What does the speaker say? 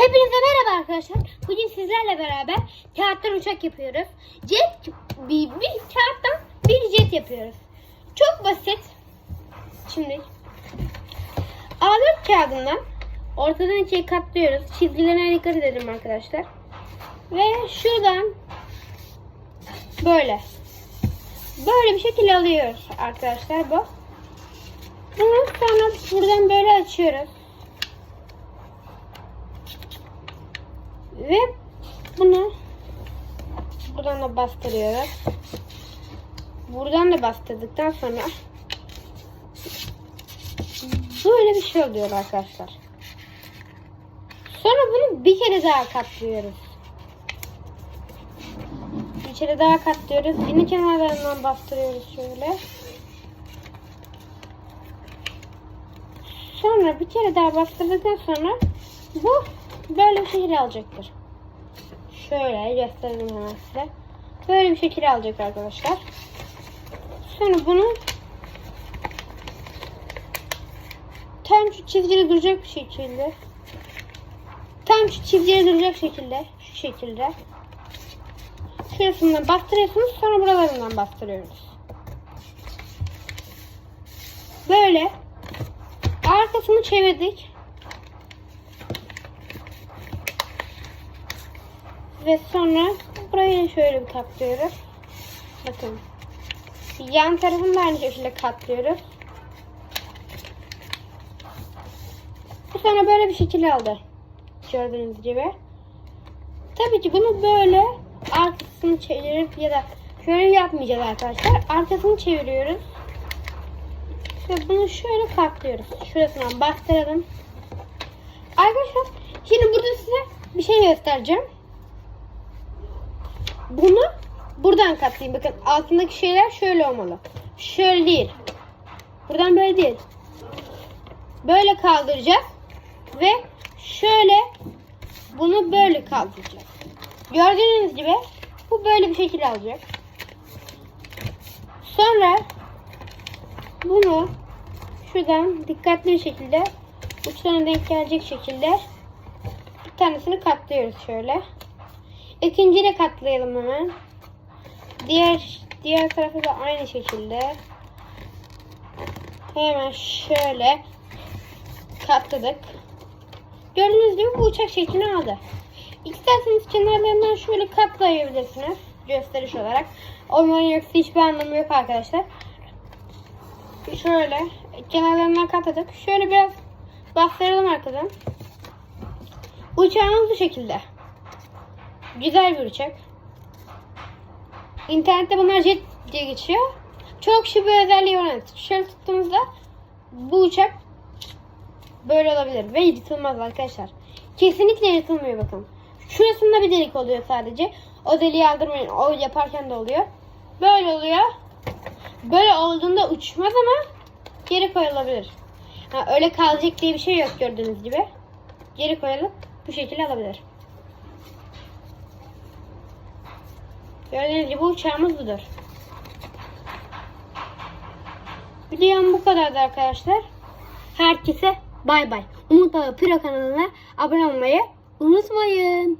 Hepinize merhaba arkadaşlar. Bugün sizlerle beraber kağıttan uçak yapıyoruz. Jet, bir, bir kağıttan bir jet yapıyoruz. Çok basit. Şimdi A4 kağıdından ortadan ikiye katlıyoruz. Çizgilerine dikkat edelim arkadaşlar. Ve şuradan böyle böyle bir şekil alıyoruz arkadaşlar bu. Bunu sonra buradan böyle açıyoruz. Ve bunu buradan da bastırıyoruz. Buradan da bastırdıktan sonra böyle bir şey oluyor arkadaşlar. Sonra bunu bir kere daha katlıyoruz. Bir kere daha katlıyoruz. Yine kenarlarından bastırıyoruz şöyle. Sonra bir kere daha bastırdıktan sonra bu böyle bir şekil alacaktır. Şöyle gösterelim hemen size. Böyle bir şekil alacak arkadaşlar. Sonra bunu tam şu çizgide duracak bir şekilde tam şu çizgide duracak şekilde şu şekilde şurasından bastırıyorsunuz sonra buralarından bastırıyoruz. Böyle arkasını çevirdik. Ve sonra burayı şöyle bir katlıyoruz. Bakın. Yan tarafını da aynı şekilde katlıyoruz. Bu sonra böyle bir şekil aldı. Gördüğünüz gibi. Tabii ki bunu böyle arkasını çevirip ya da şöyle yapmayacağız arkadaşlar. Arkasını çeviriyoruz. Ve bunu şöyle katlıyoruz. Şurasından bastıralım. Arkadaşlar şimdi burada size bir şey göstereceğim. Bunu buradan katlayayım. Bakın altındaki şeyler şöyle olmalı. Şöyle değil. Buradan böyle değil. Böyle kaldıracağız. Ve şöyle bunu böyle kaldıracağız. Gördüğünüz gibi bu böyle bir şekil alacak. Sonra bunu şuradan dikkatli bir şekilde uçlarına denk gelecek şekilde bir tanesini katlıyoruz şöyle. İkinciyi de katlayalım hemen. Diğer diğer tarafı da aynı şekilde. Hemen şöyle katladık. Gördüğünüz gibi bu uçak şeklini aldı. İsterseniz kenarlarından şöyle katlayabilirsiniz. Gösteriş olarak. Onların yoksa hiçbir anlamı yok arkadaşlar. Şöyle kenarlarından katladık. Şöyle biraz bastıralım arkadan. Uçağımız bu şekilde. Güzel bir uçak. İnternette bunlar jet diye geçiyor. Çok şık bir özelliği var. Şöyle tuttuğumuzda bu uçak böyle olabilir ve yırtılmaz arkadaşlar. Kesinlikle yırtılmıyor bakın. Şurasında bir delik oluyor sadece. O deliği aldırmayın. O yaparken de oluyor. Böyle oluyor. Böyle olduğunda uçmaz ama geri koyulabilir. Ha, öyle kalacak diye bir şey yok gördüğünüz gibi. Geri koyulup bu şekilde alabilir. Gördüğünüz gibi uçağımız budur. Videom bu kadardı arkadaşlar. Herkese bay bay. Umut Ağa Pro kanalına abone olmayı unutmayın.